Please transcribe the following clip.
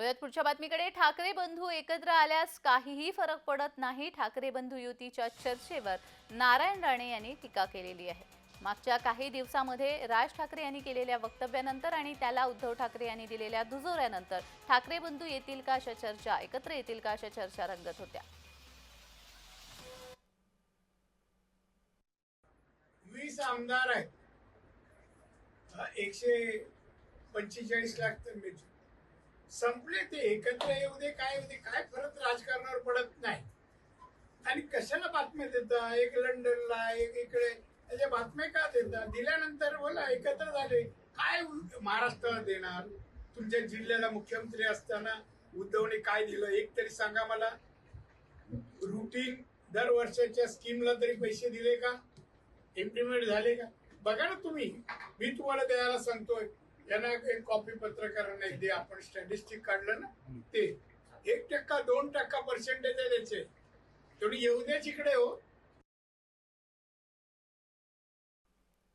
वळूयात पुढच्या बातमीकडे. ठाकरे बंधू एकत्र आल्यास काहीही फरक पडत नाही. ठाकरे बंधू युतीच्या चर्चेवर नारायण राणे यांनी टीका केलेली आहे. मागच्या काही दिवसामध्ये राज ठाकरे यांनी केलेल्या वक्तव्यानंतर आणि त्याला उद्धव ठाकरे यांनी दिलेल्या दुजोऱ्यानंतर ठाकरे बंधू येतील का अशा चर्चा एकत्र येतील का अशा चर्चा रंगत होत्या. वीस आमदार आहेत. एकशे पंचेचाळीस लाख तर मिळतील. संपले ते एकत्र येऊ दे काय येऊ दे काय फरक राजकारणावर पडत नाही. आणि कशाला बातम्या देता? एक लंडनला एक इकडे. त्याच्या बातम्या का देता? दिल्यानंतर बोला एकत्र झाले. काय महाराष्ट्राला देणार? तुमच्या जिल्ह्याला मुख्यमंत्री असताना उद्धवने काय दिलं? एक तरी सांगा मला. रुटीन दर वर्षाच्या स्कीमला तरी पैसे दिले का? इम्प्लिमेंट झाले का? बघा ना तुम्ही. मी तुम्हाला द्यायला सांगतोय. यांना एक कॉपी पत्रकारांना एक दे आपण स्टॅटिस्टिक काढलं ना ते. एक टक्का दोन टक्का पर्सेंटेज आहे त्याचे. तेवढी येऊ द्याच इकडे हो.